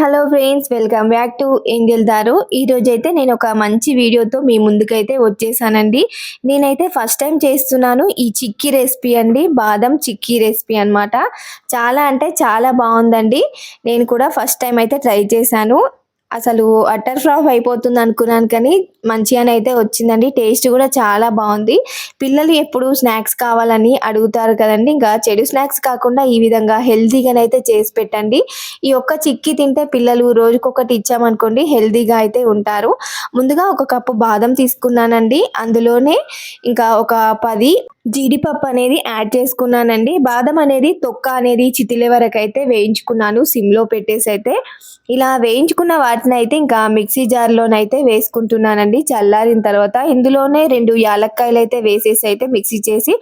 Hello friends welcome back to angel దారు. ఈరోజు అయితే నేను ఒక మంచి వీడియోతో మీ ముందుకైతే వచ్చేసానండి. నేనైతే ఫస్ట్ టైం చేస్తున్నాను ఈ చిక్కీ రెసిపీ అండి బాదం చిక్కీ రెసిపీ అన్నమాట. చాలా అంటే చాలా బాగుందండి. నేను కూడా ఫస్ట్ టైం అయితే ట్రై చేశాను. అసలు అట్టర్ ఫ్లాప్ అయిపోతుంది అనుకున్నాను కానీ మంచిగానే అయితే వచ్చిందండి. టేస్ట్ కూడా చాలా బాగుంది. పిల్లలు ఎప్పుడు స్నాక్స్ కావాలని అడుగుతారు కదండి. ఇంకా చెడు స్నాక్స్ కాకుండా ఈ విధంగా హెల్తీగానైతే చేసి పెట్టండి. ఈ ఒక్క చిక్కి తింటే పిల్లలు రోజుకొకటి ఇచ్చామనుకోండి హెల్తీగా అయితే ఉంటారు. ముందుగా ఒక కప్పు బాదం తీసుకున్నానండి. అందులోనే ఇంకా ఒక పది జీడిపప్పు అనేది యాడ్ చేసుకున్నానండి. బాదం అనేది తొక్క అనేది చితిలే వరకు అయితే వేయించుకున్నాను సిమ్లో పెట్టేసి అయితే. ఇలా వేయించుకున్న వాటి అట్నైతే అయితే ఇంకా మిక్సీ జార్లోనైతే వేసుకుంటున్నానండి. చల్లారిన తర్వాత ఇందులోనే రెండు యాలక్కాయలు అయితే వేసేసి అయితే మిక్సీ చేసి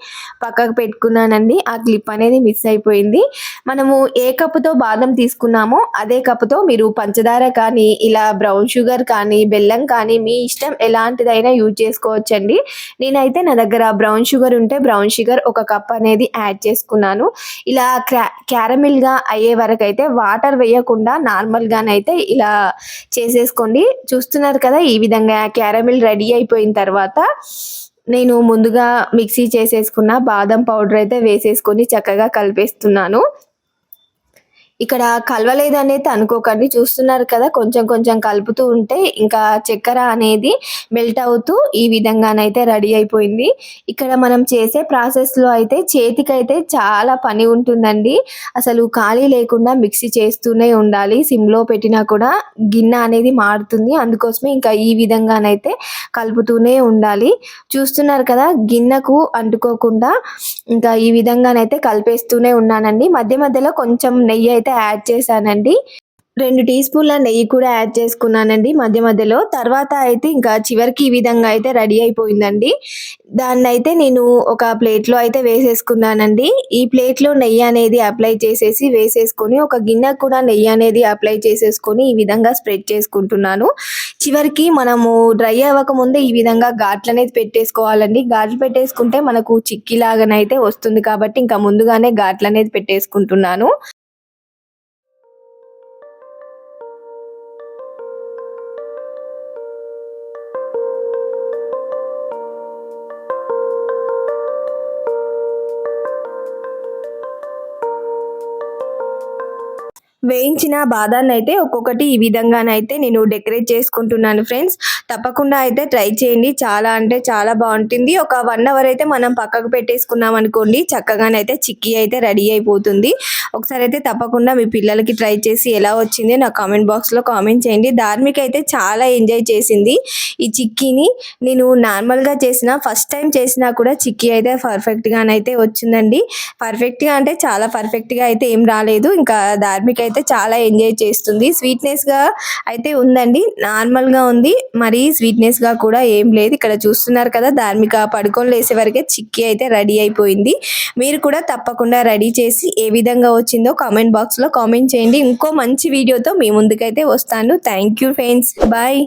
పక్కకు పెట్టుకున్నానండి. ఆ క్లిప్ అనేది మిస్ అయిపోయింది. మనము ఏ కప్పుతో బాదం తీసుకున్నామో అదే కప్పుతో మీరు పంచదార కానీ ఇలా బ్రౌన్ షుగర్ కానీ బెల్లం కానీ మీ ఇష్టం ఎలాంటిదైనా యూజ్ చేసుకోవచ్చండి. నేనైతే నా దగ్గర బ్రౌన్ షుగర్ ఉంటే బ్రౌన్ షుగర్ ఒక కప్ అనేది యాడ్ చేసుకున్నాను. ఇలా క్యారమిల్గా అయ్యే వరకు అయితే వాటర్ వేయకుండా నార్మల్గానైతే ఇలా చేసేసుకోండి. చూస్తున్నారు కదా ఈ విధంగా క్యారమిల్ రెడీ అయిపోయిన తర్వాత నేను ముందుగా మిక్సీ చేసేసుకున్న బాదం పౌడర్ అయితే వేసేసుకొని చక్కగా కలిపేస్తున్నాను. ఇక్కడ కలవలేదు అనేది అనుకోకండి చూస్తున్నారు కదా కొంచెం కొంచెం కలుపుతూ ఉంటే ఇంకా చక్కెర అనేది మెల్ట్ అవుతూ ఈ విధంగానైతే రెడీ అయిపోయింది. ఇక్కడ మనం చేసే ప్రాసెస్లో అయితే చేతికైతే చాలా పని ఉంటుందండి. అసలు ఖాళీ లేకుండా మిక్సీ చేస్తూనే ఉండాలి. సిమ్లో పెట్టినా కూడా గిన్నె అనేది మారుతుంది. అందుకోసమే ఇంకా ఈ విధంగానైతే కలుపుతూనే ఉండాలి. చూస్తున్నారు కదా గిన్నెకు అంటుకోకుండా ఇంకా ఈ విధంగానైతే కలిపేస్తూనే ఉన్నానండి. మధ్య మధ్యలో కొంచెం నెయ్యి అయితే యాడ్ చేశానండి. రెండు టీ స్పూన్ల నెయ్యి కూడా యాడ్ చేసుకున్నానండి మధ్య మధ్యలో. తర్వాత అయితే ఇంకా చివరికి ఈ విధంగా అయితే రెడీ అయిపోయిందండి. దాన్ని అయితే నేను ఒక ప్లేట్లో అయితే వేసేసుకున్నానండి. ఈ ప్లేట్లో నెయ్యి అనేది అప్లై చేసేసి వేసేసుకొని ఒక గిన్నె కూడా నెయ్యి అనేది అప్లై చేసేసుకొని ఈ విధంగా స్ప్రెడ్ చేసుకుంటున్నాను. చివరికి మనము డ్రై అవ్వకముందే ఈ విధంగా ఘాట్లు అనేది పెట్టేసుకోవాలండి. ఘాట్లు పెట్టేసుకుంటే మనకు చిక్కిలాగానైతే వస్తుంది కాబట్టి ఇంకా ముందుగానే ఘాట్లు అనేది పెట్టేసుకుంటున్నాను. వేయించిన బాదాన్ని అయితే ఒక్కొక్కటి ఈ విధంగానైతే నేను డెకరేట్ చేసుకుంటున్నాను ఫ్రెండ్స్. తప్పకుండా అయితే ట్రై చేయండి. చాలా అంటే చాలా బాగుంటుంది. ఒక వన్ అవర్ అయితే మనం పక్కకు పెట్టేసుకున్నాం అనుకోండి చక్కగానైతే చిక్కీ అయితే రెడీ అయిపోతుంది. ఒకసారి అయితే తప్పకుండా మీ పిల్లలకి ట్రై చేసి ఎలా వచ్చింది నా కామెంట్ బాక్స్లో కామెంట్ చేయండి. ధార్మిక అయితే చాలా ఎంజాయ్ చేసింది ఈ చిక్కీని. నేను నార్మల్గా చేసిన ఫస్ట్ టైం చేసినా కూడా చిక్కీ అయితే పర్ఫెక్ట్గానైతే వచ్చిందండి. పర్ఫెక్ట్గా అంటే చాలా పర్ఫెక్ట్గా అయితే ఏం రాలేదు. ఇంకా ధార్మిక అయితే చాలా ఎంజాయ్ చేస్తుంది. స్వీట్నెస్గా అయితే ఉందండి. నార్మల్గా ఉంది. మరి స్వీట్నెస్గా కూడా ఏం లేదు. ఇక్కడ చూస్తున్నారు కదా ధార్మిక పడుకొని లేసే వరకే చిక్కీ అయితే రెడీ అయిపోయింది. మీరు కూడా తప్పకుండా రెడీ చేసి ఏ విధంగా వచ్చిందో కామెంట్ బాక్స్లో కామెంట్ చేయండి. ఇంకో మంచి వీడియోతో మీ ముందుకైతే వస్తాను. Thank you friends bye